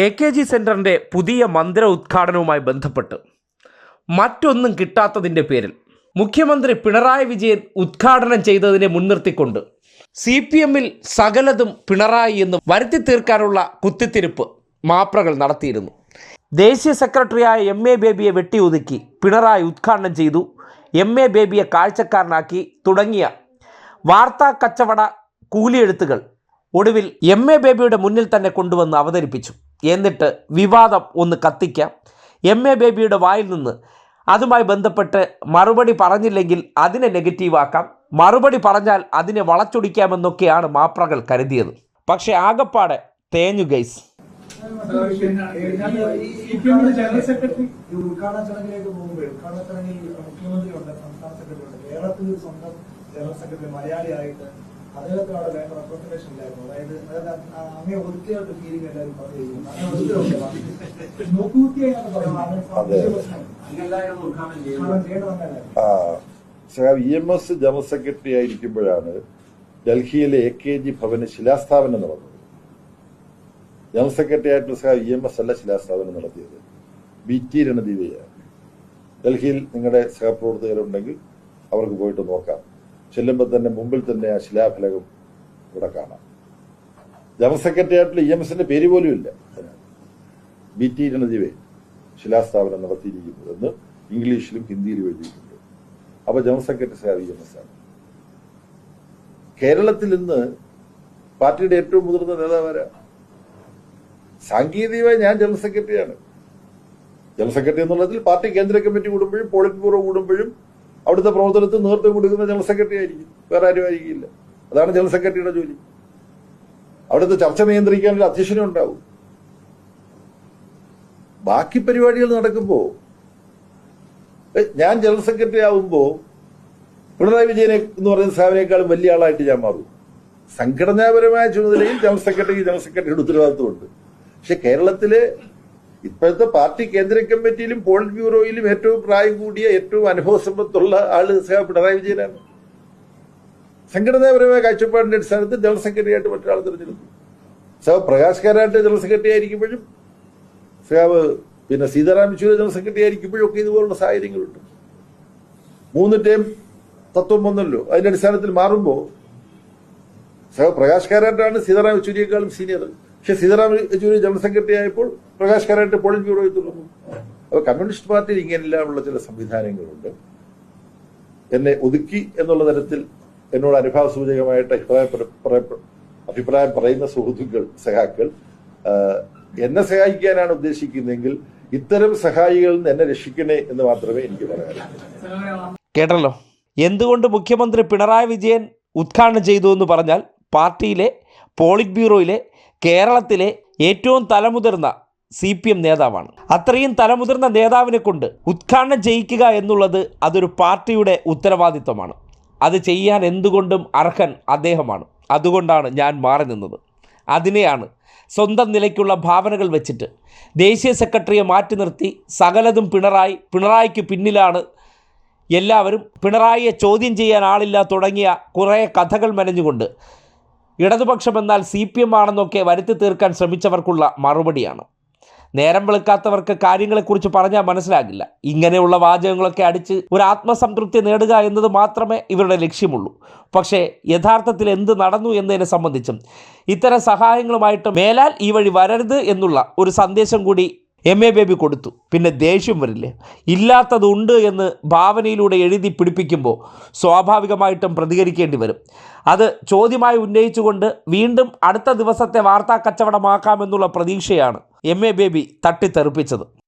A K G സെന്ററിന്റെ പുതിയ മന്ദിര ഉദ്ഘാടനവുമായി ബന്ധപ്പെട്ട് മറ്റൊന്നും കിട്ടാത്തതിന്റെ പേരിൽ മുഖ്യമന്ത്രി പിണറായി വിജയൻ ഉദ്ഘാടനം ചെയ്തതിനെ മുൻനിർത്തിക്കൊണ്ട് സി പി എമ്മിൽ സകലതും പിണറായി എന്ന് വരുത്തി തീർക്കാനുള്ള കുത്തിത്തിരിപ്പ് മാപ്രകൾ നടത്തിയിരുന്നു. ദേശീയ സെക്രട്ടറിയായ എം എ ബേബിയെ വെട്ടിയൊതുക്കി പിണറായി ഉദ്ഘാടനം ചെയ്തു. എം എ ബേബിയെ കാഴ്ചക്കാരനാക്കി തുടങ്ങിയ വാർത്താ കച്ചവട കൂലിയെഴുത്തുകൾ ഒടുവിൽ എം എ ബേബിയുടെ മുന്നിൽ തന്നെ കൊണ്ടുവന്ന് അവതരിപ്പിച്ചു. എന്നിട്ട് വിവാദം ഒന്ന് കത്തിക്കാം. എം എ ബേബിയുടെ വായിൽ നിന്ന് അതുമായി ബന്ധപ്പെട്ട് മറുപടി പറഞ്ഞില്ലെങ്കിൽ അതിനെ നെഗറ്റീവാക്കാം മറുപടി പറഞ്ഞാൽ അതിനെ വളച്ചൊടിക്കാമെന്നൊക്കെയാണ് മാപ്രകൾ കരുതിയത്. പക്ഷേ ആകപ്പാടെ തേഞ്ഞു ഗൈസ് ജനറൽ സെക്രട്ടറി മലയാളിയായിട്ട് അദ്ദേഹത്തിന് അവിടെ വേണ്ട റെപ്രസെന്റേഷൻ ഉണ്ടായിരുന്നു. അതായത് അങ്ങനെ അങ്ങേ ഒതുക്കിയായിട്ട് ഫീലിംഗ് എല്ലാവരും പറഞ്ഞു അങ്ങനെ നോക്കൂത്തിയായി പറയുന്നത്. സഖാവ് E M S general secretary ആയിരിക്കുമ്പോഴാണ് ഡൽഹിയിലെ എ കെ ജി ഭവന് ശിലാസ്ഥാപനം നടന്നത്. ജനറൽ സെക്രട്ടറി ആയിട്ടുള്ള സഹാബ് ഇ എം എസ് അല്ല ശിലാസ്ഥാപനം നടത്തിയത്. ബി ടി രണദീവയാണ് ഡൽഹിയിൽ നിങ്ങളുടെ സഹപ്രവർത്തകരുണ്ടെങ്കിൽ അവർക്ക് പോയിട്ട് നോക്കാം. ചെല്ലുമ്പോൾ തന്നെ മുമ്പിൽ തന്നെ ആ ശിലാഫലകം ഇവിടെ കാണാം. ജനറൽ സെക്രട്ടറി ആയിട്ടുള്ള ഇ എം എസിന്റെ പേര് പോലും ഇല്ല. ബി ടി രണജീവേ ശിലാസ്ഥാപനം നടത്തിയിരിക്കുന്നതെന്ന് ഇംഗ്ലീഷിലും ഹിന്ദിയിലും എഴുതിയിട്ടുണ്ട്. അപ്പൊ general secretary sir E M S ആണ്. കേരളത്തിൽ ഇന്ന് പാർട്ടിയുടെ ഏറ്റവും മുതിർന്ന നേതാവാരാ സാങ്കേതികമായി ഞാൻ ജനറൽ സെക്രട്ടറിയാണ്. ജനറൽ സെക്രട്ടറി എന്നുള്ളതിൽ പാർട്ടി കേന്ദ്ര കമ്മിറ്റി കൂടുമ്പോഴും പോളിറ്റ് ബ്യൂറോ കൂടുമ്പോഴും അവിടുത്തെ പ്രവർത്തനത്തിൽ നേതൃത്വം കൊടുക്കുന്ന ജനറൽ സെക്രട്ടറി ആയിരിക്കും. വേറെ ആരും ആയിരിക്കില്ല. അതാണ് ജനറൽ സെക്രട്ടറിയുടെ ജോലി. അവിടുത്തെ ചർച്ച നിയന്ത്രിക്കാനുള്ള അധ്യക്ഷനും ഉണ്ടാവും. ബാക്കി പരിപാടികൾ നടക്കുമ്പോ ഞാൻ ജനറൽ സെക്രട്ടറി ആവുമ്പോ പിണറായി വിജയനെ എന്ന് പറയുന്ന സാഹിനേക്കാളും വലിയ ആളായിട്ട് ഞാൻ മാറും. സംഘടനാപരമായ ചുമതലയിൽ ജനറൽ സെക്രട്ടറിക്ക് ജനറൽ സെക്രട്ടറിയുടെ ഉത്തരവാദിത്വമുണ്ട്. പക്ഷെ കേരളത്തിലെ ഇപ്പോഴത്തെ പാർട്ടി കേന്ദ്ര കമ്മിറ്റിയിലും പോളിറ്റ് ബ്യൂറോയിലും ഏറ്റവും പ്രായം കൂടിയ ഏറ്റവും അനുഭവ സമ്പത്തുള്ള ആൾ പിണറായി വിജയനാണ്. സംഘടനാപരമായ കാഴ്ചപ്പാടിന്റെ അടിസ്ഥാനത്തിൽ ജനറൽ സെക്രട്ടറി ആയിട്ട് മറ്റൊരാൾ തിരഞ്ഞെടുത്തു. സഹ പ്രകാശ് കാരാട്ട് ജനറൽ സെക്രട്ടറി ആയിരിക്കുമ്പോഴും സഹാബ് പിന്നെ സീതാറാം യെച്ചൂരി ജനറൽ സെക്രട്ടറി ആയിരിക്കുമ്പോഴും ഒക്കെ ഇതുപോലുള്ള സാഹചര്യങ്ങളുണ്ട്. മൂന്ന് ടൈം തത്വം വന്നല്ലോ. അതിന്റെ അടിസ്ഥാനത്തിൽ മാറുമ്പോൾ സഹ പ്രകാശ് കാരാട്ടാണ് സീതാറാം യെച്ചൂരിയേക്കാളും സീനിയർ. പക്ഷെ സീതാറാം യെച്ചൂരി ജനറൽ സെക്രട്ടറി ആയപ്പോൾ പ്രകാശ് കാരാട്ട് പോളിറ്റ് ബ്യൂറോയിൽ തുടർന്നു അപ്പൊ കമ്മ്യൂണിസ്റ്റ് പാർട്ടിയിൽ ഇങ്ങനെയുള്ള ചില സംവിധാനങ്ങളുണ്ട്. എന്നെ ഒതുക്കി എന്നുള്ള തരത്തിൽ എന്നോട് അനുഭാവ സൂചകമായിട്ട് അഭിപ്രായം അഭിപ്രായം പറയുന്ന സുഹൃത്തുക്കൾ സഹാക്കൾ എന്നെ സഹായിക്കാനാണ് ഉദ്ദേശിക്കുന്നതെങ്കിൽ ഇത്തരം സഹായികളിൽ നിന്ന് എന്നെ രക്ഷിക്കണേ എന്ന് മാത്രമേ എനിക്ക് പറയാനുള്ളൂ. കേട്ടല്ലോ? എന്തുകൊണ്ട് മുഖ്യമന്ത്രി പിണറായി വിജയൻ ഉദ്ഘാടനം ചെയ്തു എന്ന് പറഞ്ഞാൽ പാർട്ടിയിലെ പോളിറ്റ് ബ്യൂറോയിലെ കേരളത്തിലെ ഏറ്റവും തലമുതിർന്ന സി പി എം നേതാവാണ്. അത്രയും തലമുതിർന്ന നേതാവിനെ കൊണ്ട് ഉദ്ഘാടനം ചെയ്യിക്കുക എന്നുള്ളത് അതൊരു പാർട്ടിയുടെ ഉത്തരവാദിത്വമാണ്. അത് ചെയ്യാൻ എന്തുകൊണ്ടും അർഹൻ അദ്ദേഹമാണ്. അതുകൊണ്ടാണ് ഞാൻ മാറി നിന്നത്. അതിനെയാണ് സ്വന്തം നിലയ്ക്കുള്ള ഭാവനകൾ വെച്ചിട്ട് ദേശീയ സെക്രട്ടറിയെ മാറ്റി നിർത്തി സകലതും പിണറായി പിണറായിക്ക് പിന്നിലാണ് എല്ലാവരും പിണറായിയെ ചോദ്യം ചെയ്യാൻ ആളില്ല തുടങ്ങിയ കുറേ കഥകൾ മെനഞ്ഞുകൊണ്ട് ഇടതുപക്ഷം എന്നാൽ സി പി എം ആണെന്നൊക്കെ വരുത്തി തീർക്കാൻ ശ്രമിച്ചവർക്കുള്ള മറുപടിയാണ്. നേരം വെളുക്കാത്തവർക്ക് കാര്യങ്ങളെക്കുറിച്ച് പറഞ്ഞാൽ മനസ്സിലാകില്ല. ഇങ്ങനെയുള്ള വാചകങ്ങളൊക്കെ അടിച്ച് ഒരു ആത്മസംതൃപ്തി നേടുക എന്നത് മാത്രമേ ഇവരുടെ ലക്ഷ്യമുള്ളൂ. പക്ഷേ യഥാർത്ഥത്തിൽ എന്ത് നടന്നു എന്നതിനെ സംബന്ധിച്ചും ഇത്തരം സഹായങ്ങളുമായിട്ട് മേലാൽ ഈ വഴി വരരുത് എന്നുള്ള ഒരു സന്ദേശം കൂടി എം എ ബേബി കൊടുത്തു. പിന്നെ ദേഷ്യം വരില്ലേ? ഇല്ലാത്തതുണ്ട് എന്ന് ഭാവനയിലൂടെ എഴുതി പിടിപ്പിക്കുമ്പോൾ സ്വാഭാവികമായിട്ടും പ്രതികരിക്കേണ്ടി വരും. അത് ചോദ്യമായി ഉന്നയിച്ചുകൊണ്ട് വീണ്ടും അടുത്ത ദിവസത്തെ വാർത്താ കച്ചവടമാക്കാമെന്നുള്ള പ്രതീക്ഷയാണ് എം എ ബേബി തട്ടിത്തെറിപ്പിച്ചത്.